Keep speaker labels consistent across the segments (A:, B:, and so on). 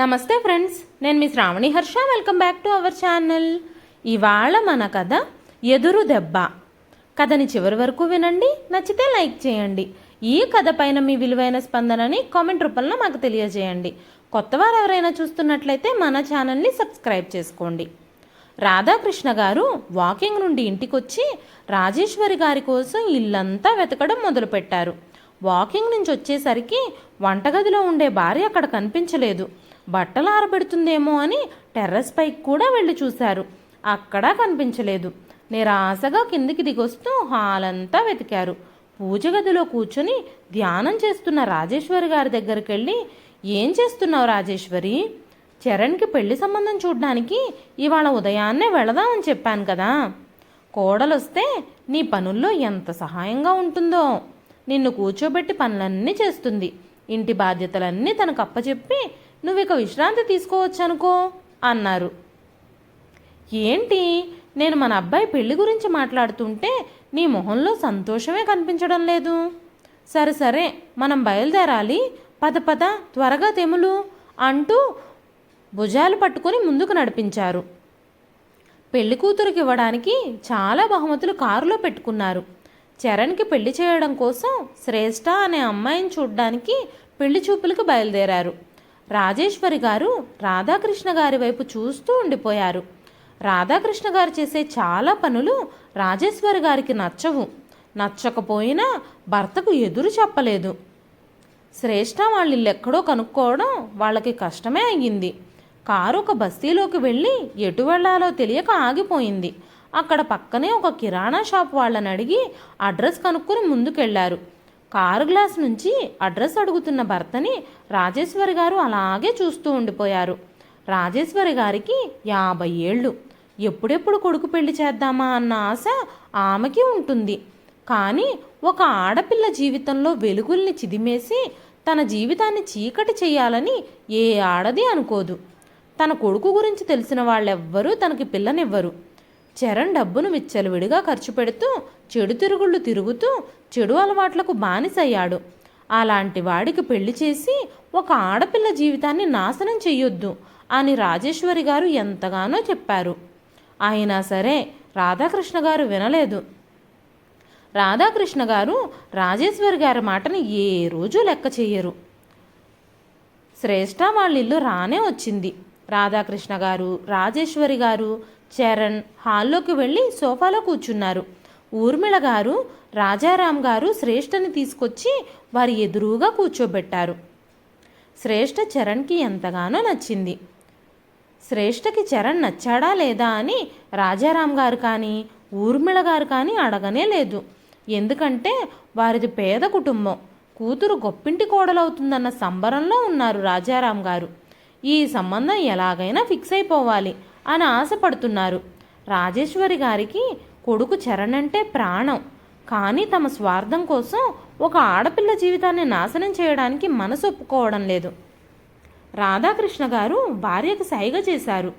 A: నమస్తే ఫ్రెండ్స్ నేను మీ Sravani Harsha. Welcome back to our channel ఇవాళ మన కథ ఎదురు దెబ్బ. కథని చివరి వరకు వినండి నచ్చితే లైక్ చేయండి. ఈ కథ పైన మీ విలువైన స్పందనని కామెంట్ రూపంలో మాకు తెలియజేయండి. కొత్తవారు ఎవరైనా చూస్తున్నట్లయితే మన ఛానల్ని సబ్స్క్రైబ్ చేసుకోండి. రాధాకృష్ణ గారు వాకింగ్ నుండి ఇంటికొచ్చి రాజేశ్వరి గారి కోసం ఇల్లంతా వెతకడం మొదలుపెట్టారు. వాకింగ్ నుంచి వచ్చేసరికి వంటగదిలో ఉండే భార్య అక్కడ కనిపించలేదు. బట్టలు ఆరబెడుతుందేమో అని టెర్రస్ పైకి కూడా వెళ్ళి చూశారు. అక్కడా కనిపించలేదు. నిరాశగా కిందికి దిగొస్తూ హాల్ అంతా వెతికారు. పూజ గదిలో కూర్చొని ధ్యానం చేస్తున్న రాజేశ్వరి గారి దగ్గరికి వెళ్ళి ఏం చేస్తున్నావు రాజేశ్వరి? చరణ్కి పెళ్ళి సంబంధం చూడడానికి ఇవాళ ఉదయాన్నే వెళదామని చెప్పాను కదా. కోడలొస్తే నీ పనుల్లో ఎంత సహాయంగా ఉంటుందో. నిన్ను కూర్చోబెట్టి పనులన్నీ చేస్తుంది. ఇంటి బాధ్యతలన్నీ తనకు అప్పచెప్పి నువ్వు ఇక విశ్రాంతి తీసుకోవచ్చనుకో అన్నారు. ఏంటి? నేను మన అబ్బాయి పెళ్ళి గురించి మాట్లాడుతుంటే నీ మొహంలో సంతోషమే కనిపించడం లేదు. సరే సరే మనం బయలుదేరాలి. పద పద త్వరగా తెములు అంటూ భుజాలు పట్టుకొని ముందుకు నడిపించారు. పెళ్ళి కూతురికి ఇవ్వడానికి చాలా బహుమతులు కారులో పెట్టుకున్నారు. చరణ్కి పెళ్ళి చేయడం కోసం శ్రేష్ఠ అనే అమ్మాయిని చూడ్డానికి పెళ్ళి చూపులకు బయలుదేరారు. రాజేశ్వరి గారు రాధాకృష్ణ గారి వైపు చూస్తూ ఉండిపోయారు. రాధాకృష్ణ గారు చేసే చాలా పనులు రాజేశ్వరి గారికి నచ్చవు. నచ్చకపోయినా భర్తకు ఎదురు చెప్పలేదు. శ్రేష్ఠ వాళ్ళు ఎక్కడో కనుక్కోవడం వాళ్ళకి కష్టమే అయ్యింది. కారు ఒక బస్తీలోకి వెళ్ళి ఎటు వెళ్ళాలో తెలియక ఆగిపోయింది. అక్కడ పక్కనే ఒక కిరాణా షాప్ వాళ్ళని అడిగి అడ్రస్ కనుక్కొని ముందుకెళ్ళారు. కారు గ్లాస్ నుంచి అడ్రస్ అడుగుతున్న భర్తని రాజేశ్వరి గారు అలాగే చూస్తూ ఉండిపోయారు. రాజేశ్వరి గారికి యాభై ఏళ్ళు. ఎప్పుడెప్పుడు కొడుకు పెళ్ళి చేద్దామా అన్న ఆశ ఆమెకి ఉంటుంది. కానీ ఒక ఆడపిల్ల జీవితంలో వెలుగుల్ని చిదిమేసి తన జీవితాన్ని చీకటి చేయాలని ఏ ఆడది అనుకోదు. తన కొడుకు గురించి తెలిసిన వాళ్ళెవ్వరూ తనకి పిల్లనివ్వరు. చరణ్ డబ్బును విచ్చలవిడిగా ఖర్చు పెడుతూ చెడు తిరుగుళ్ళు తిరుగుతూ చెడు అలవాట్లకు బానిసయ్యాడు. అలాంటి వాడికి పెళ్ళి చేసి ఒక ఆడపిల్ల జీవితాన్ని నాశనం చెయ్యొద్దు అని రాజేశ్వరి గారు ఎంతగానో చెప్పారు. అయినా సరే రాధాకృష్ణ గారు వినలేదు. రాధాకృష్ణ గారు రాజేశ్వరి గారి మాటను ఏ రోజు లెక్క చేయరు శ్రేష్ఠ వాళ్ళ ఇల్లు రానే వచ్చింది. రాధాకృష్ణ గారు రాజేశ్వరి గారు చరణ్ హాల్లోకి వెళ్ళి సోఫాలో కూర్చున్నారు. ఊర్మిళ గారు రాజారాం గారు శ్రేష్ఠని తీసుకొచ్చి వారి ఎదురుగా కూర్చోబెట్టారు. శ్రేష్ఠ చరణ్కి ఎంతగానో నచ్చింది. శ్రేష్ఠకి చరణ్ నచ్చాడా లేదా అని రాజారాం గారు కానీ ఊర్మిళ గారు కానీ అడగనే లేదు. ఎందుకంటే వారిది పేద కుటుంబం. కూతురు గొప్పింటి కోడలవుతుందన్న సంబరంలో ఉన్నారు రాజారాం గారు. ఈ సంబంధం ఎలాగైనా ఫిక్స్ అయిపోవాలి. అని ఆశపడుతున్నారు. రాజేశ్వరి గారికి కొడుకు చరణ్ అంటే ప్రాణం. కానీ తమ స్వార్థం కోసం ఒక ఆడపిల్ల జీవితాన్ని నాశనం చేయడానికి మనసు ఒప్పుకోవడం లేదు. రాధాకృష్ణ గారు భార్యకు సైగ చేశారు.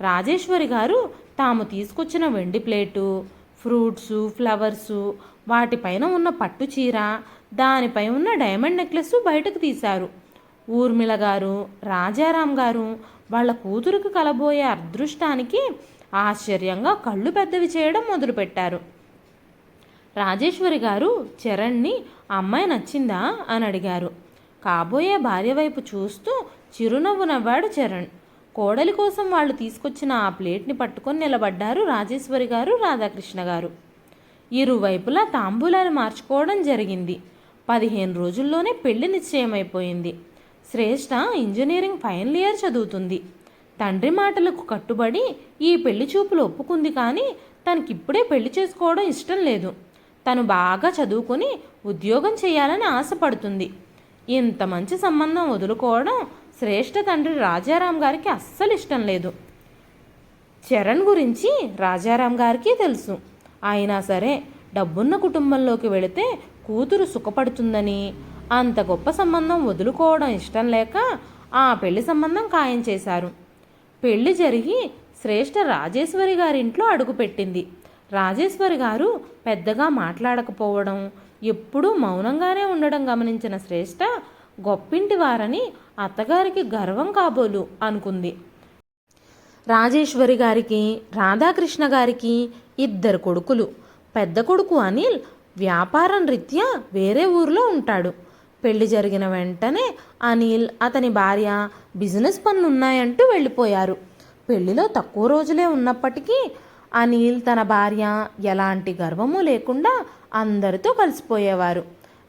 A: రాజేశ్వరి గారు తాము తీసుకొచ్చిన వెండి ప్లేటు ఫ్రూట్సు ఫ్లవర్సు వాటిపైన ఉన్న పట్టు చీర దానిపై ఉన్న డైమండ్ నెక్లెస్ బయటకు తీశారు. ఊర్మిళ గారు రాజారాం గారు వాళ్ళ కూతురుకు కలబోయే అదృష్టానికి ఆశ్చర్యంగా కళ్ళు పెద్దవి చేయడం మొదలుపెట్టారు. రాజేశ్వరి గారు చరణ్ని అమ్మాయి నచ్చిందా? అని అడిగారు. కాబోయే భార్య వైపు చూస్తూ చిరునవ్వు నవ్వాడు చరణ్. కోడలి కోసం వాళ్ళు తీసుకొచ్చిన ఆ ప్లేట్ని పట్టుకొని నిలబడ్డారు రాజేశ్వరి గారు రాధాకృష్ణ గారు. ఇరువైపులా తాంబూలాలు మార్చుకోవడం జరిగింది. పదిహేను రోజుల్లోనే పెళ్ళి నిశ్చయమైపోయింది. శ్రేష్ఠ ఇంజనీరింగ్ ఫైనల్ ఇయర్ చదువుతుంది. తండ్రి మాటలకు కట్టుబడి ఈ పెళ్ళి చూపులు ఒప్పుకుంది కానీ తనకిప్పుడే పెళ్ళి చేసుకోవడం ఇష్టం లేదు. తను బాగా చదువుకొని ఉద్యోగం చేయాలని ఆశపడుతుంది. ఇంత మంచి సంబంధం వదులుకోవడం శ్రేష్ఠ తండ్రి రాజారాం గారికి అస్సలు ఇష్టం లేదు. చరణ్ గురించి రాజారాం గారికి తెలుసు. అయినా సరే డబ్బున్న కుటుంబంలోకి వెళితే కూతురు సుఖపడుతుందని అంత గొప్ప సంబంధం వదులుకోవడం ఇష్టం లేక ఆ పెళ్ళి సంబంధం ఖాయం చేశారు. పెళ్ళి జరిగి శ్రేష్ఠ రాజేశ్వరి గారింట్లో అడుగుపెట్టింది రాజేశ్వరి గారు పెద్దగా మాట్లాడకపోవడం ఎప్పుడూ మౌనంగానే ఉండడం గమనించిన శ్రేష్ఠ గొప్పింటి వారని అత్తగారికి గర్వం కాబోలు అనుకుంది. రాజేశ్వరి గారికి రాధాకృష్ణ గారికి ఇద్దరు కొడుకులు. పెద్ద కొడుకు అనిల్ వ్యాపారం రీత్యా వేరే ఊరిలో ఉంటాడు. పెళ్ళి జరిగిన వెంటనే అనిల్ అతని భార్య బిజినెస్ పనులు ఉన్నాయంటూ వెళ్ళిపోయారు. పెళ్ళిలో తక్కువ రోజులే ఉన్నప్పటికీ అనిల్ తన భార్య ఎలాంటి గర్వము లేకుండా అందరితో కలిసిపోయేవారు.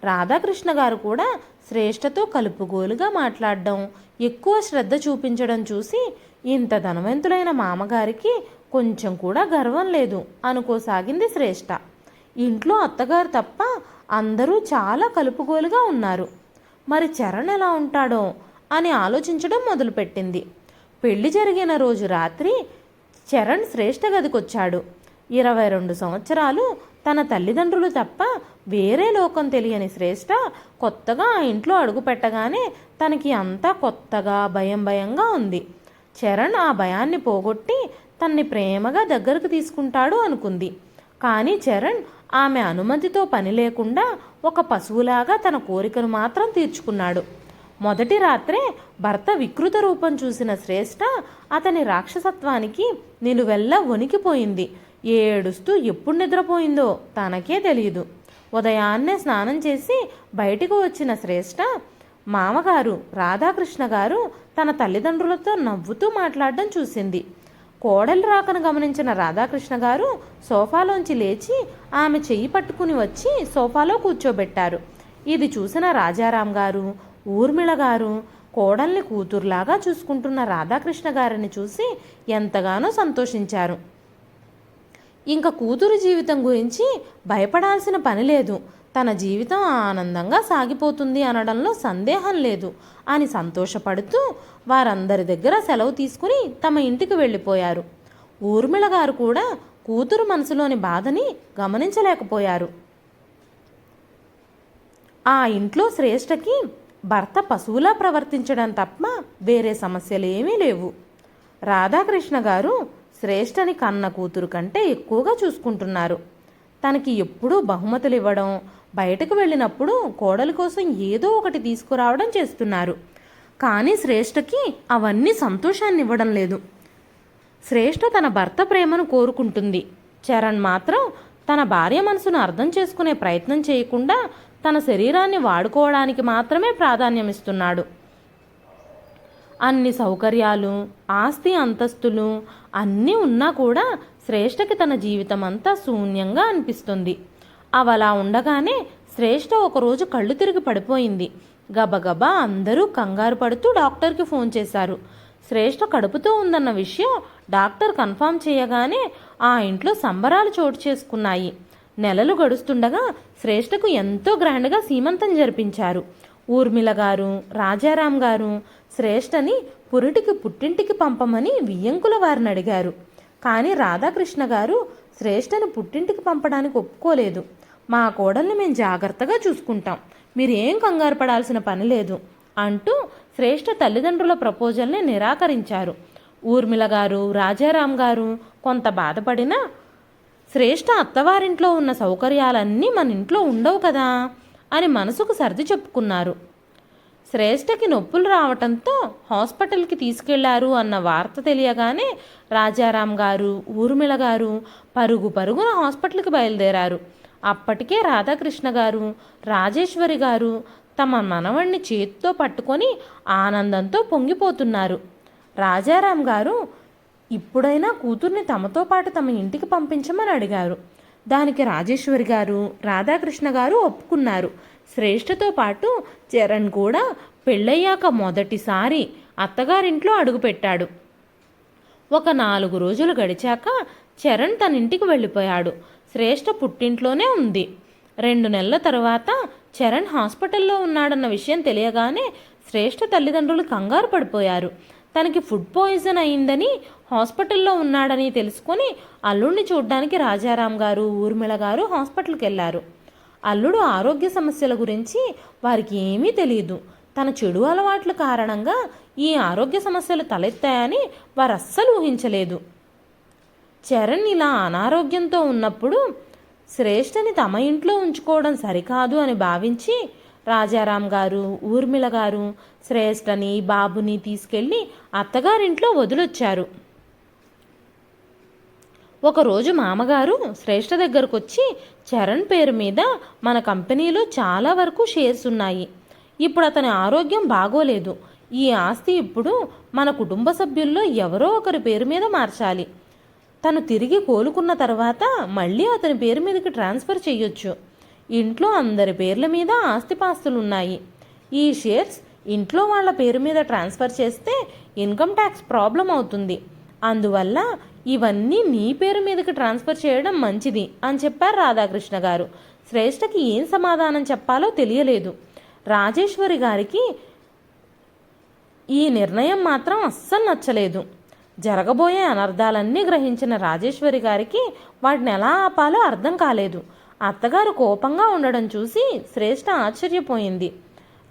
A: రాధాకృష్ణ గారు కూడా శ్రేష్టతో కలుపుగోలుగా మాట్లాడడం ఎక్కువ శ్రద్ధ చూపించడం చూసి ఇంత ధనవంతులైన మామగారికి కొంచెం కూడా గర్వం లేదు అనుకోసాగింది శ్రేష్ట ఇంట్లో అత్తగారు తప్ప అందరూ చాలా కలుపుగోలుగా ఉన్నారు. మరి చరణ్ ఎలా ఉంటాడో అని ఆలోచించడం మొదలుపెట్టింది. పెళ్ళి జరిగిన రోజు రాత్రి చరణ్ శ్రేష్ఠ గదికొచ్చాడు. ఇరవై రెండు సంవత్సరాలు తన తల్లిదండ్రులు తప్ప వేరే లోకం తెలియని శ్రేష్ఠ కొత్తగా ఆ ఇంట్లో అడుగు పెట్టగానే తనకి అంతా కొత్తగా భయం భయంగా ఉంది. చరణ్ ఆ భయాన్ని పోగొట్టి తన్ని ప్రేమగా దగ్గరకు తీసుకుంటాడు అనుకుంది. కానీ చరణ్ ఆమె అనుమతితో పని లేకుండా ఒక పశువులాగా తన కోరికను మాత్రం తీర్చుకున్నాడు. మొదటి రాత్రే భర్త వికృత రూపం చూసిన శ్రేష్ఠ అతని రాక్షసత్వానికి నిలువెల్లా వణికిపోయింది. ఏడుస్తూ ఎప్పుడు నిద్రపోయిందో తనకే తెలియదు ఉదయాన్నే స్నానం చేసి బయటకు వచ్చిన శ్రేష్ఠ మామగారు రాధాకృష్ణ గారు తన తల్లిదండ్రులతో నవ్వుతూ మాట్లాడడం చూసింది. కోడలు రాకను గమనించిన రాధాకృష్ణ గారు సోఫాలోంచి లేచి ఆమె చెయ్యి పట్టుకుని వచ్చి సోఫాలో కూర్చోబెట్టారు. ఇది చూసిన రాజారాం గారు ఊర్మిళ గారు కోడల్ని కూతురులాగా చూసుకుంటున్న రాధాకృష్ణ గారిని చూసి ఎంతగానో సంతోషించారు. ఇంకా కూతురు జీవితం గురించి భయపడాల్సిన పని లేదు. తన జీవితం ఆనందంగా సాగిపోతుంది అనడంలో సందేహం లేదు అని సంతోషపడుతూ వారందరి దగ్గర సెలవు తీసుకుని తమ ఇంటికి వెళ్ళిపోయారు. ఊర్మిళ గారు కూడా కూతురు మనసులోని బాధని గమనించలేకపోయారు. ఆ ఇంట్లో శ్రేష్టకి భర్త పశువులా ప్రవర్తించడం తప్ప వేరే సమస్యలు ఏమీ లేవు. రాధాకృష్ణ గారు శ్రేష్టని కన్న కూతురు కంటే ఎక్కువగా చూసుకుంటున్నారు. తనకి ఎప్పుడూ బహుమతులు ఇవ్వడం బయటకు వెళ్ళినప్పుడు కోడలి కోసం ఏదో ఒకటి తీసుకురావడం చేస్తున్నారు. కానీ శ్రేష్ఠకి అవన్నీ సంతోషాన్ని ఇవ్వడం లేదు. శ్రేష్ఠ తన భర్త ప్రేమను కోరుకుంటుంది. చరణ్ మాత్రం తన భార్య మనసును అర్థం చేసుకునే ప్రయత్నం చేయకుండా తన శరీరాన్ని వాడుకోవడానికి మాత్రమే ప్రాధాన్యమిస్తున్నాడు. అన్ని సౌకర్యాలు ఆస్తి అంతస్తులు అన్నీ ఉన్నా కూడా శ్రేష్ఠకి తన జీవితం అంతా శూన్యంగా అనిపిస్తుంది. అవలా ఉండగానే శ్రేష్ఠ ఒకరోజు కళ్ళు తిరిగి పడిపోయింది. గబగబా అందరూ కంగారు పడుతూ డాక్టర్కి ఫోన్ చేశారు. శ్రేష్ఠ కడుపుతో ఉందన్న విషయం డాక్టర్ కన్ఫామ్ చేయగానే ఆ ఇంట్లో సంబరాలు చోటు చేసుకున్నాయి. నెలలు గడుస్తుండగా శ్రేష్ఠకు ఎంతో గ్రాండ్గా సీమంతం జరిపించారు. ఊర్మిళ గారు రాజారాం గారు శ్రేష్ఠని పురిటికి పుట్టింటికి పంపమని వియ్యంకుల వారిని అడిగారు. కానీ రాధాకృష్ణ గారు శ్రేష్ఠను పుట్టింటికి పంపడానికి ఒప్పుకోలేదు. మా కోడల్ని మేము జాగ్రత్తగా చూసుకుంటాం. మీరేం కంగారు పడాల్సిన పని లేదు అంటూ శ్రేష్ఠ తల్లిదండ్రుల ప్రపోజల్ని నిరాకరించారు. ఊర్మిళ గారు రాజారాం గారు కొంత బాధపడినా శ్రేష్ఠ అత్తవారింట్లో ఉన్న సౌకర్యాలన్నీ మన ఇంట్లో ఉండవు కదా అని మనసుకు సర్ది చెప్పుకున్నారు. శ్రేష్ఠకి నొప్పులు రావటంతో హాస్పిటల్కి తీసుకెళ్ళారు అన్న వార్త తెలియగానే రాజారాం గారు ఊర్మిళ గారు పరుగు పరుగున హాస్పిటల్కి బయలుదేరారు. అప్పటికే రాధాకృష్ణ గారు రాజేశ్వరి గారు తమ మనవణ్ణి చేతితో పట్టుకొని ఆనందంతో పొంగిపోతున్నారు. రాజారాం గారు ఇప్పుడైనా కూతుర్ని తమతో పాటు తమ ఇంటికి పంపించమని అడిగారు. దానికి రాజేశ్వరి గారు రాధాకృష్ణ గారు ఒప్పుకున్నారు. శ్రేష్ఠతో పాటు చరణ్ కూడా పెళ్ళయ్యాక మొదటిసారి అత్తగారింట్లో అడుగుపెట్టాడు. ఒక నాలుగు రోజులు గడిచాక చరణ్ తన ఇంటికి వెళ్ళిపోయాడు. శ్రేష్ఠ పుట్టింట్లోనే ఉంది. రెండు నెలల తర్వాత చరణ్ హాస్పిటల్లో ఉన్నాడన్న విషయం తెలియగానే శ్రేష్ఠ తల్లిదండ్రులు కంగారు పడిపోయారు. తనకి ఫుడ్ పాయిజన్ అయిందని హాస్పిటల్లో ఉన్నాడని తెలుసుకొని అల్లుడిని చూడ్డానికి రాజారాం గారు ఊర్మిళ గారు హాస్పిటల్కి వెళ్ళారు అల్లుడు ఆరోగ్య సమస్యల గురించి వారికి ఏమీ తెలియదు. తన చెడు అలవాట్ల కారణంగా ఈ ఆరోగ్య సమస్యలు తలెత్తాయని వారు అస్సలు ఊహించలేదు. చరణ్ ఇలా అనారోగ్యంతో ఉన్నప్పుడు శ్రేష్ఠని తమ ఇంట్లో ఉంచుకోవడం సరికాదు అని భావించి రాజారాం గారు ఊర్మిళ గారు శ్రేష్ఠని బాబుని తీసుకెళ్ళి అత్తగారింట్లో వదిలొచ్చారు. ఒకరోజు మామగారు శ్రేష్ఠ దగ్గరకు వచ్చి చరణ్ పేరు మీద మన కంపెనీలో చాలా వరకు షేర్స్ ఉన్నాయి. ఇప్పుడు అతని ఆరోగ్యం బాగోలేదు. ఈ ఆస్తి ఇప్పుడు మన కుటుంబ సభ్యుల్లో ఎవరో ఒకరి పేరు మీద మార్చాలి. తను తిరిగి కోలుకున్న తర్వాత మళ్ళీ అతని పేరు మీదకి ట్రాన్స్ఫర్ చేయొచ్చు ఇంట్లో అందరి పేర్ల మీద ఆస్తిపాస్తులున్నాయి. ఈ షేర్స్ ఇంట్లో వాళ్ళ పేరు మీద ట్రాన్స్ఫర్ చేస్తే ఇన్కమ్ ట్యాక్స్ ప్రాబ్లం అవుతుంది. అందువల్ల ఇవన్నీ నీ పేరు మీదకి ట్రాన్స్ఫర్ చేయడం మంచిది అని చెప్పారు రాధాకృష్ణ గారు. శ్రేష్ఠకి ఏం సమాధానం చెప్పాలో తెలియలేదు. రాజేశ్వరి గారికి ఈ నిర్ణయం మాత్రం అస్సలు నచ్చలేదు. జరగబోయే అనర్థాలన్నీ గ్రహించిన రాజేశ్వరి గారికి వాటిని ఎలా ఆపాలో అర్థం కాలేదు. అత్తగారు కోపంగా ఉండడం చూసి శ్రేష్ఠ ఆశ్చర్యపోయింది.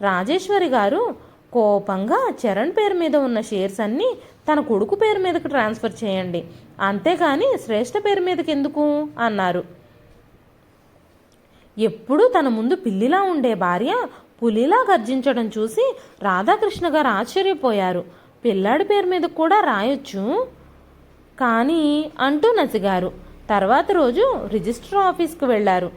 A: రాజేశ్వరి గారు కోపంగా చరణ్ పేరు మీద ఉన్న షేర్స్ అన్నీ తన కొడుకు పేరు మీదకి ట్రాన్స్ఫర్ చేయండి. అంతేగాని శ్రేష్ఠ పేరు మీదకి ఎందుకు అన్నారు. ఎప్పుడూ తన ముందు పిల్లిలా ఉండే భార్య పులిలా గర్జించడం చూసి రాధాకృష్ణ గారు ఆశ్చర్యపోయారు. పిల్లాడి పేరు మీద కూడా రాయొచ్చు? కానీ అంటూ నసిగారు. తర్వాత రోజు రిజిస్టర్ ఆఫీస్కి వెళ్ళారు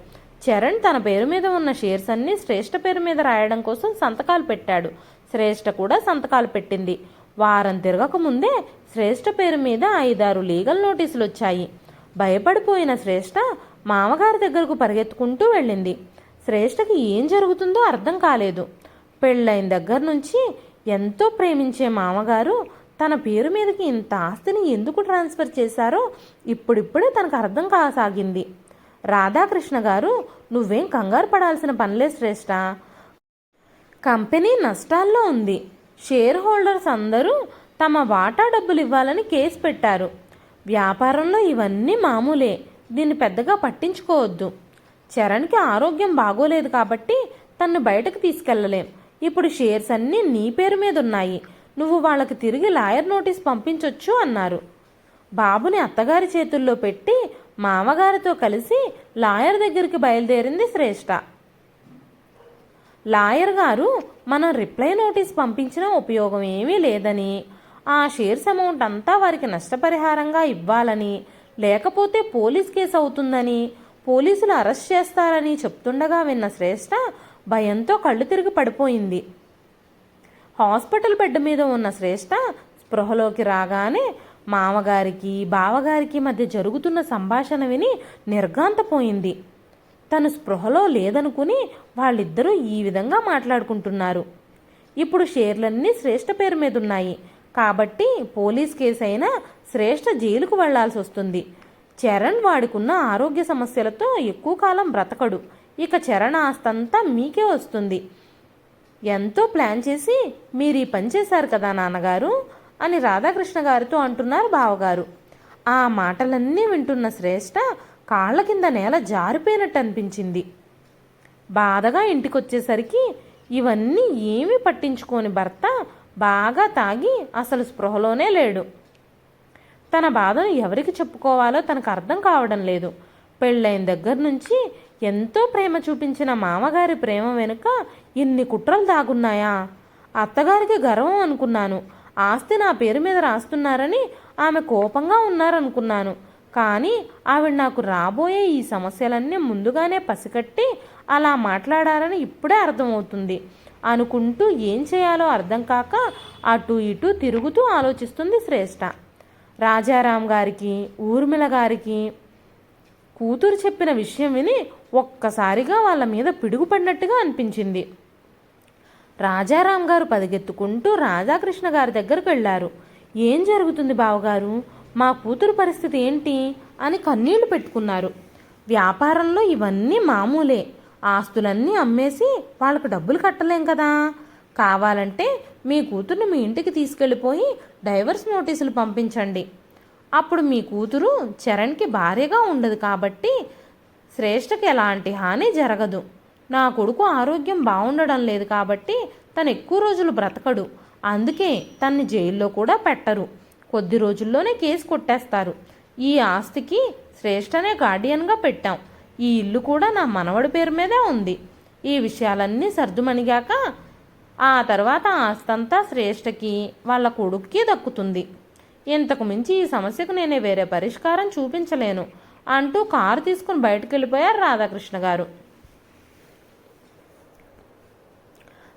A: చరణ్ తన పేరు మీద ఉన్న షేర్స్ అన్నీ శ్రేష్ఠ పేరు మీద రాయడం కోసం సంతకాలు పెట్టాడు. శ్రేష్ఠ కూడా సంతకాలు పెట్టింది. వారం తిరగక ముందే శ్రేష్ఠ పేరు మీద ఐదారు లీగల్ నోటీసులు వచ్చాయి. భయపడిపోయిన శ్రేష్ఠ మామగారి దగ్గరకు పరిగెత్తుకుంటూ వెళ్ళింది. శ్రేష్ఠకి ఏం జరుగుతుందో అర్థం కాలేదు. పెళ్ళైన దగ్గర నుంచి ఎంతో ప్రేమించే మామగారు తన పేరు మీదకి ఇంత ఆస్తిని ఎందుకు ట్రాన్స్ఫర్ చేశారో ఇప్పుడిప్పుడే తనకు అర్థం కాసాగింది. రాధాకృష్ణ గారు నువ్వేం కంగారు పడాల్సిన పనిలే శ్రేష్ఠ? కంపెనీ నష్టాల్లో ఉంది. షేర్ హోల్డర్స్ అందరూ తమ వాటా డబ్బులు ఇవ్వాలని కేసు పెట్టారు. వ్యాపారంలో ఇవన్నీ మామూలే. దీన్ని పెద్దగా పట్టించుకోవద్దు. చరణ్కి ఆరోగ్యం బాగోలేదు కాబట్టి తన్ను బయటకు తీసుకెళ్ళలేం ఇప్పుడు షేర్స్ అన్నీ నీ పేరు మీద ఉన్నాయి నువ్వు వాళ్ళకి తిరిగి లాయర్ నోటీస్ పంపించొచ్చు అన్నారు. బాబుని అత్తగారి చేతుల్లో పెట్టి మామగారితో కలిసి లాయర్ దగ్గరికి బయలుదేరింది శ్రేష్ఠ లాయర్ గారు మనం రిప్లై నోటీస్ పంపించిన ఉపయోగం ఏమీ లేదని ఆ షేర్స్ అమౌంట్ అంతా వారికి నష్టపరిహారంగా ఇవ్వాలని లేకపోతే పోలీస్ కేసు అవుతుందని పోలీసులు అరెస్ట్ చేస్తారని చెప్తుండగా విన్న శ్రేష్ఠ భయంతో కళ్ళు తిరిగి పడిపోయింది. హాస్పిటల్ బెడ్ మీద ఉన్న శ్రేష్ఠ స్పృహలోకి రాగానే మామగారికి బావగారికి మధ్య జరుగుతున్న సంభాషణ విని నిర్గాంతపోయింది తను స్పృహలో లేదనుకుని వాళ్ళిద్దరూ ఈ విధంగా మాట్లాడుకుంటున్నారు. ఇప్పుడు షేర్లన్నీ శ్రేష్ఠ పేరు మీద ఉన్నాయి కాబట్టి పోలీస్ కేసు అయినా శ్రేష్ఠ జైలుకు వెళ్ళాల్సి వస్తుంది చరణ్ వాడికున్న ఆరోగ్య సమస్యలతో ఎక్కువ కాలం బ్రతకడు. ఇక చరణ్ ఆస్తంతా మీకే వస్తుంది. ఎంతో ప్లాన్ చేసి మీరు ఈ పని చేశారు కదా నాన్నగారు? అని రాధాకృష్ణ గారితో అంటున్నారు బావగారు. ఆ మాటలన్నీ వింటున్న శ్రేష్ఠ కాళ్ళ కింద నేల జారిపోయినట్టు అనిపించింది బాధగా ఇంటికొచ్చేసరికి ఇవన్నీ ఏమీ పట్టించుకోని భర్త బాగా తాగి అసలు స్పృహలోనే లేడు. తన బాధను ఎవరికి చెప్పుకోవాలో తనకు అర్థం కావడం లేదు. పెళ్ళైన దగ్గర నుంచి ఎంతో ప్రేమ చూపించిన మామగారి ప్రేమ వెనుక ఇన్ని కుట్రలు దాగున్నాయా? అత్తగారికి గర్వం అనుకున్నాను. ఆస్తి నా పేరు మీద రాస్తున్నారని ఆమె కోపంగా ఉన్నారనుకున్నాను. కానీ ఆవిడ నాకు రాబోయే ఈ సమస్యలన్నీ ముందుగానే పసికట్టి అలా మాట్లాడారని ఇప్పుడే అర్థమవుతుంది. అనుకుంటూ ఏం చేయాలో అర్థం కాక అటు ఇటు తిరుగుతూ ఆలోచిస్తుంది శ్రేష్ఠ రాజారాం గారికి ఊర్మిళ గారికి కూతురు చెప్పిన విషయం విని ఒక్కసారిగా వాళ్ళ మీద పిడుగుపడినట్టుగా అనిపించింది. రాజారాం గారు పదిగెత్తుకుంటూ రాధాకృష్ణ గారి దగ్గరకు వెళ్ళారు. ఏం జరుగుతుంది బావగారు? మా కూతురు పరిస్థితి ఏంటి అని కన్నీళ్ళు పెట్టుకున్నారు. వ్యాపారంలో ఇవన్నీ మామూలే. ఆస్తులన్నీ అమ్మేసి వాళ్ళకు డబ్బులు కట్టలేం కదా. కావాలంటే మీ కూతుర్ని మీ ఇంటికి తీసుకెళ్ళిపోయి డైవర్స్ నోటీసులు పంపించండి. అప్పుడు మీ కూతురు చరణ్కి భార్యగా ఉండదు కాబట్టి శ్రేష్ఠకి ఎలాంటి హాని జరగదు. నా కొడుకు ఆరోగ్యం బాగుండడం లేదు కాబట్టి తను ఎక్కువ రోజులు బ్రతకడు. అందుకే తన్ని జైల్లో కూడా పెట్టరు. కొద్ది రోజుల్లోనే కేసు కొట్టేస్తారు. ఈ ఆస్తికి శ్రేష్ఠనే గార్డియన్గా పెట్టాం. ఈ ఇల్లు కూడా నా మనవడి పేరు మీదే ఉంది. ఈ విషయాలన్నీ సర్దుమణిగాక ఆ తర్వాత ఆస్తంతా శ్రేష్ఠకి వాళ్ళ కొడుక్కి దక్కుతుంది. ఇంతకు మించి ఈ సమస్యకు నేనే వేరే పరిష్కారం చూపించలేను అంటూ కారు తీసుకుని బయటకు వెళ్ళిపోయారు రాధాకృష్ణ గారు.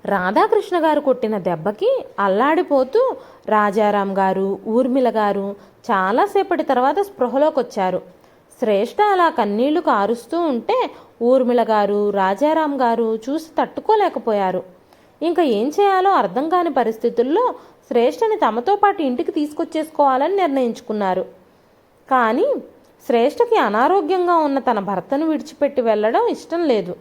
A: రాధాకృష్ణ గారు కొట్టిన దెబ్బకి అల్లాడిపోతూ రాజారాం గారు ఊర్మిళ గారు చాలాసేపటి తర్వాత స్పృహలోకి వచ్చారు శ్రేష్ఠ అలా కన్నీళ్ళు కారుస్తూ ఉంటే ఊర్మిళ గారు రాజారాం గారు చూసి తట్టుకోలేకపోయారు. ఇంకా ఏం చేయాలో అర్థం కాని పరిస్థితుల్లో శ్రేష్ఠని తమతో పాటు ఇంటికి తీసుకొచ్చేసుకోవాలని నిర్ణయించుకున్నారు. కానీ శ్రేష్ఠకి అనారోగ్యంగా ఉన్న తన భర్తను విడిచిపెట్టి వెళ్ళడం ఇష్టం లేదు.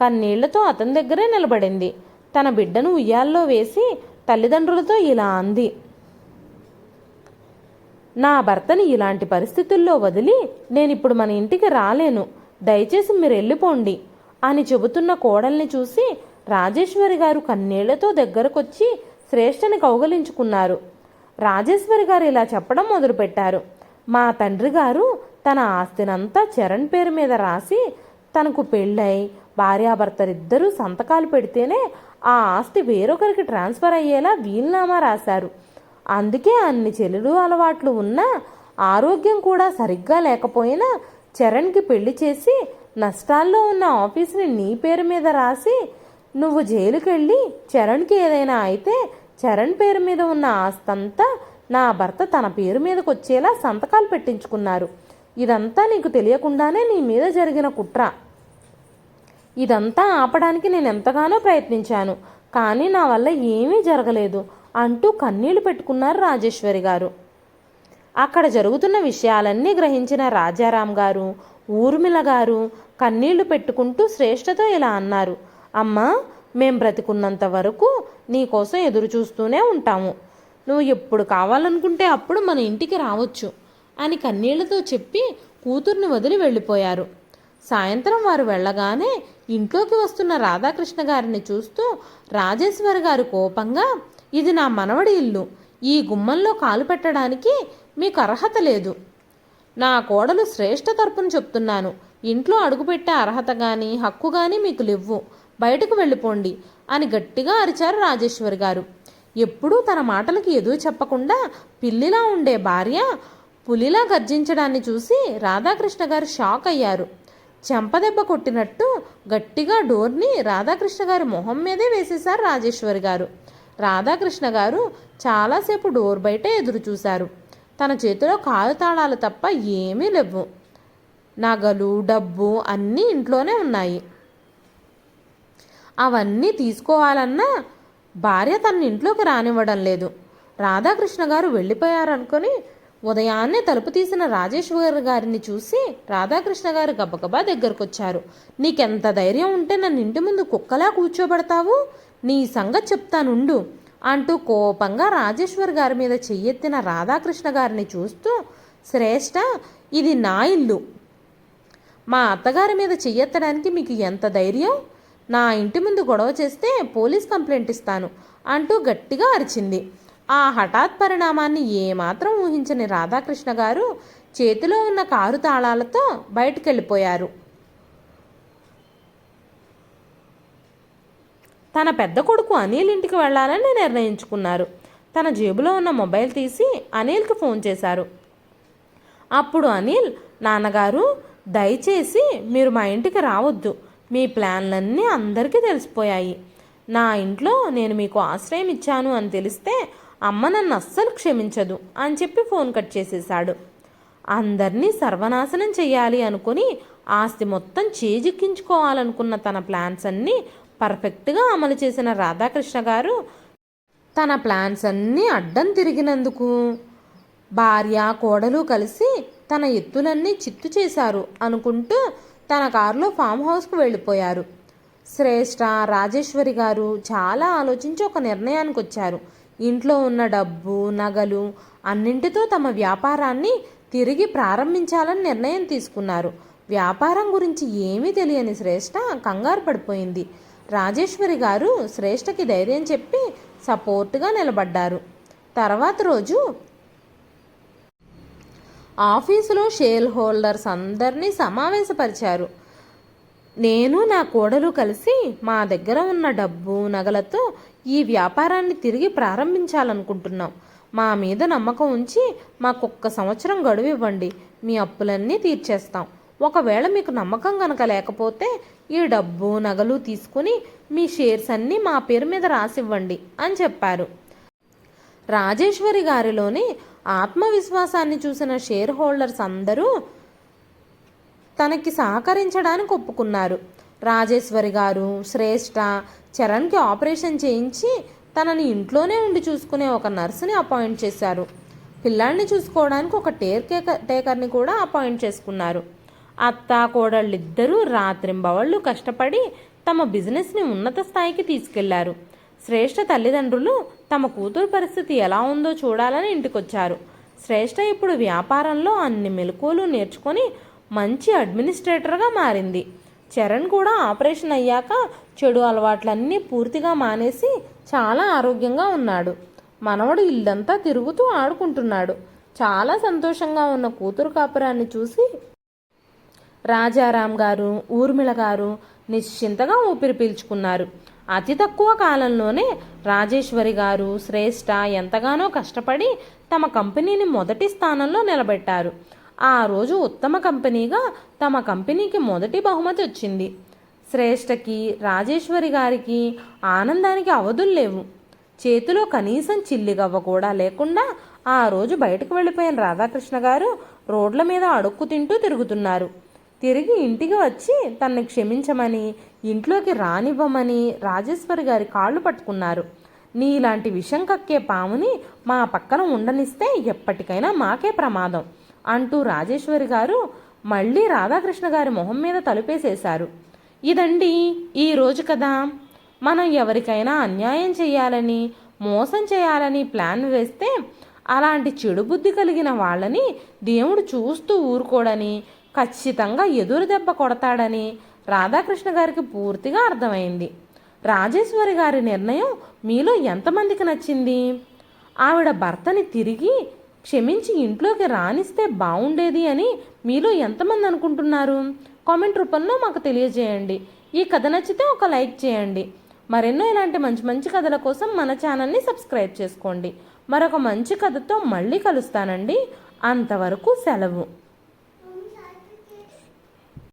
A: కన్నీళ్ళతో అతని దగ్గరే నిలబడింది. తన బిడ్డను ఉయ్యాల్లో వేసి తల్లిదండ్రులతో ఇలా అంది. నా భర్తని ఇలాంటి పరిస్థితుల్లో వదిలి నేనిప్పుడు మన ఇంటికి రాలేను. దయచేసి మీరు వెళ్ళిపోండి అని చెబుతున్న కోడల్ని చూసి రాజేశ్వరి గారు కన్నీళ్ళతో దగ్గరకొచ్చి శ్రేష్ఠని కౌగలించుకున్నారు. రాజేశ్వరి గారు ఇలా చెప్పడం మొదలుపెట్టారు. మా తండ్రి గారు తన ఆస్తినంతా చరణ్ పేరు మీద రాసి తనకు పెళ్ళై భార్యాభర్తలిద్దరూ సంతకాలు పెడితేనే ఆ ఆస్తి వేరొకరికి ట్రాన్స్ఫర్ అయ్యేలా వీలునామా రాశారు. అందుకే అన్ని చెల్లెలు అలవాట్లు ఉన్నా ఆరోగ్యం కూడా సరిగ్గా లేకపోయినా చరణ్కి పెళ్ళి చేసి నష్టాల్లో ఉన్న ఆఫీస్ని నీ పేరు మీద రాసి నువ్వు జైలుకెళ్ళి చరణ్కి ఏదైనా అయితే చరణ్ పేరు మీద ఉన్న ఆస్తంతా నా భర్త తన పేరు మీదకి వచ్చేలా సంతకాలు పెట్టించుకున్నారు. ఇదంతా నీకు తెలియకుండానే నీ మీద జరిగిన కుట్ర. ఇదంతా ఆపడానికి నేను ఎంతగానో ప్రయత్నించాను కానీ నా వల్ల ఏమీ జరగలేదు అంటూ కన్నీళ్ళు పెట్టుకున్నారు రాజేశ్వరి గారు. అక్కడ జరుగుతున్న విషయాలన్నీ గ్రహించిన రాజారాం గారు ఊర్మిళ గారు కన్నీళ్ళు పెట్టుకుంటూ శ్రేష్టతో ఇలా అన్నారు అమ్మా మేం బ్రతికున్నంత వరకు నీకోసం ఎదురు చూస్తూనే ఉంటాము. నువ్వు ఎప్పుడు కావాలనుకుంటే అప్పుడు మన ఇంటికి రావచ్చు అని కన్నీళ్ళతో చెప్పి కూతుర్ని వదిలి వెళ్ళిపోయారు. సాయంత్రం వారు వెళ్ళగానే ఇంట్లోకి వస్తున్న రాధాకృష్ణ గారిని చూస్తూ రాజేశ్వరి గారు కోపంగా ఇది నా మనవడి ఇల్లు. ఈ గుమ్మంలో కాలు పెట్టడానికి మీకు అర్హత లేదు. నా కోడలు శ్రేష్ఠ తరపున చెప్తున్నాను. ఇంట్లో అడుగుపెట్టే అర్హత కానీ హక్కు కానీ మీకు లేవు. బయటకు వెళ్ళిపోండి అని గట్టిగా అరిచారు రాజేశ్వరి గారు. ఎప్పుడూ తన మాటలకి ఎదురు చెప్పకుండా పిల్లిలా ఉండే భార్య పులిలా గర్జించడాన్ని చూసి రాధాకృష్ణ గారు షాక్ అయ్యారు. చెంపదెబ్బ కొట్టినట్టు గట్టిగా డోర్ని రాధాకృష్ణ గారి మొహం మీదే వేసేశారు రాజేశ్వరి గారు. రాధాకృష్ణ గారు చాలాసేపు డోర్ బయట ఎదురు చూశారు. తన చేతిలో కాలు తాళాలు తప్ప ఏమీ లేవు. నగలు డబ్బు అన్నీ ఇంట్లోనే ఉన్నాయి. అవన్నీ తీసుకోవాలన్నా భార్య తన ఇంట్లోకి రానివ్వడం లేదు. రాధాకృష్ణ గారు వెళ్ళిపోయారనుకొని ఉదయాన్నే తలుపు తీసిన రాజేశ్వర్ గారిని చూసి రాధాకృష్ణ గారు గబగబా దగ్గరకొచ్చారు. నీకెంత ధైర్యం ఉంటే నన్ను ఇంటి ముందు కుక్కలా కూర్చోబెడతావు? నీ సంగతి చెప్తానుండు అంటూ కోపంగా రాజేశ్వర్ గారి మీద చెయ్యెత్తిన రాధాకృష్ణ గారిని చూస్తూ శ్రేష్ఠ ఇది నా ఇల్లు. మా అత్తగారి మీద చెయ్యెత్తడానికి మీకు ఎంత ధైర్యం? నా ఇంటి ముందు గొడవ చేస్తే పోలీస్ కంప్లైంట్ ఇస్తాను అంటూ గట్టిగా అరిచింది. ఆ హఠాత్ పరిణామాన్ని ఏమాత్రం ఊహించని రాధాకృష్ణ గారు చేతిలో ఉన్న కారు తాళాలతో బయటకెళ్ళిపోయారు. తన పెద్ద కొడుకు అనిల్ ఇంటికి వెళ్ళాలని నిర్ణయించుకున్నారు. తన జేబులో ఉన్న మొబైల్ తీసి అనిల్కి ఫోన్ చేశారు. అప్పుడు అనిల్ నాన్నగారు దయచేసి మీరు మా ఇంటికి రావద్దు. మీ ప్లాన్లన్నీ అందరికీ తెలిసిపోయాయి. నా ఇంట్లో నేను మీకు ఆశ్రయం ఇచ్చాను అని తెలిస్తే అమ్మ నన్ను అస్సలు క్షమించదు అని చెప్పి ఫోన్ కట్ చేసేశాడు. అందరినీ సర్వనాశనం చేయాలి అనుకుని ఆస్తి మొత్తం చేజిక్కించుకోవాలనుకున్న తన ప్లాన్స్ అన్నీ పర్ఫెక్ట్గా అమలు చేసిన రాధాకృష్ణ గారు తన ప్లాన్స్ అన్నీ అడ్డం తిరిగినందుకు భార్య కోడలు కలిసి తన ఎత్తులన్నీ చిత్తు చేశారు అనుకుంటూ తన కారులో ఫామ్ హౌస్కు వెళ్ళిపోయారు. శ్రేష్ఠ రాజేశ్వరి గారు చాలా ఆలోచించి ఒక నిర్ణయానికి వచ్చారు ఇంట్లో ఉన్న డబ్బు నగలు అన్నింటితో తమ వ్యాపారాన్ని తిరిగి ప్రారంభించాలని నిర్ణయం తీసుకున్నారు. వ్యాపారం గురించి ఏమీ తెలియని శ్రేష్ఠ కంగారు పడిపోయింది. రాజేశ్వరి గారు శ్రేష్ఠకి ధైర్యం చెప్పి సపోర్ట్గా నిలబడ్డారు. తర్వాత రోజు ఆఫీసులో షేర్ హోల్డర్స్ అందరినీ సమావేశపరిచారు. నేను నా కోడలు కలిసి మా దగ్గర ఉన్న డబ్బు నగలతో ఈ వ్యాపారాన్ని తిరిగి ప్రారంభించాలనుకుంటున్నాం. మా మీద నమ్మకం ఉంచి మాకు ఒక్క సంవత్సరం గడువు ఇవ్వండి. మీ అప్పులన్నీ తీర్చేస్తాం. ఒకవేళ మీకు నమ్మకం గనక లేకపోతే ఈ డబ్బు నగలు తీసుకుని మీ షేర్స్ అన్నీ మా పేరు మీద రాసివ్వండి అని చెప్పారు. రాజేశ్వరి గారిలోని ఆత్మవిశ్వాసాన్ని చూసిన షేర్ హోల్డర్స్ అందరూ తనకి సహకరించడానికి ఒప్పుకున్నారు. రాజేశ్వరి గారు శ్రేష్ఠ చరణ్కి ఆపరేషన్ చేయించి తనని ఇంట్లోనే ఉండి చూసుకునే ఒక నర్సుని అపాయింట్ చేశారు. పిల్లాడిని చూసుకోవడానికి ఒక టేర్ కేకర్ టేకర్ని కూడా అపాయింట్ చేసుకున్నారు. అత్త కోడళ్ళిద్దరూ రాత్రింబవళ్ళు కష్టపడి తమ బిజినెస్ని ఉన్నత స్థాయికి తీసుకెళ్ళారు. శ్రేష్ఠ తల్లిదండ్రులు తమ కూతురు పరిస్థితి ఎలా ఉందో చూడాలని ఇంటికొచ్చారు. శ్రేష్ఠ ఇప్పుడు వ్యాపారంలో అన్ని మెలకువలు నేర్చుకొని మంచి అడ్మినిస్ట్రేటర్గా మారింది. చరణ్ కూడా ఆపరేషన్ అయ్యాక చెడు అలవాట్లన్నీ పూర్తిగా మానేసి చాలా ఆరోగ్యంగా ఉన్నాడు. మనవడు ఇల్లంతా తిరుగుతూ ఆడుకుంటున్నాడు. చాలా సంతోషంగా ఉన్న కూతురు కాపురాన్ని చూసి రాజారాం గారు ఊర్మిళ గారు నిశ్చింతగా ఊపిరి పీల్చుకున్నారు. అతి తక్కువ కాలంలోనే రాజేశ్వరి గారు శ్రేష్ఠ ఎంతగానో కష్టపడి తమ కంపెనీని మొదటి స్థానంలో నిలబెట్టారు. ఆ రోజు ఉత్తమ కంపెనీగా తమ కంపెనీకి మొదటి బహుమతి వచ్చింది. శ్రేష్ఠకి రాజేశ్వరి గారికి ఆనందానికి అవధులు లేవు. చేతిలో కనీసం చిల్లిగవ్వ కూడా లేకుండా ఆ రోజు బయటకు వెళ్ళిపోయిన రాధాకృష్ణ గారు రోడ్ల మీద అడుక్కు తింటూ తిరుగుతున్నారు. తిరిగి ఇంటికి వచ్చి తనని క్షమించమని ఇంట్లోకి రానివ్వమని రాజేశ్వరి గారి కాళ్ళు పట్టుకున్నారు. నీలాంటి విషం కక్కే పాముని మా పక్కన ఉండనిస్తే ఎప్పటికైనా మాకే ప్రమాదం. అంటూ రాజేశ్వరి గారు మళ్ళీ రాధాకృష్ణ గారి మొహం మీద తలుపేసేశారు. ఇదండి ఈరోజు కదా మనం ఎవరికైనా అన్యాయం చేయాలని మోసం చేయాలని ప్లాన్ వేస్తే అలాంటి చెడు బుద్ధి కలిగిన వాళ్ళని దేవుడు చూస్తూ ఊరుకోడని ఖచ్చితంగా ఎదురు దెబ్బ కొడతాడని రాధాకృష్ణ గారికి పూర్తిగా అర్థమైంది. రాజేశ్వరి గారి నిర్ణయం మీలో ఎంతమందికి నచ్చింది? ఆవిడ భర్తని తిరిగి క్షమించి ఇంట్లోకి రానిస్తే బాగుండేది అని మీలో ఎంతమంది అనుకుంటున్నారు? కామెంట్ రూపంలో మాకు తెలియజేయండి. ఈ కథ నచ్చితే ఒక లైక్ చేయండి. మరెన్నో ఇలాంటి మంచి మంచి కథల కోసం మన ఛానల్ని సబ్స్క్రైబ్ చేసుకోండి. మరొక మంచి కథతో మళ్ళీ కలుస్తానండి. అంతవరకు సెలవు.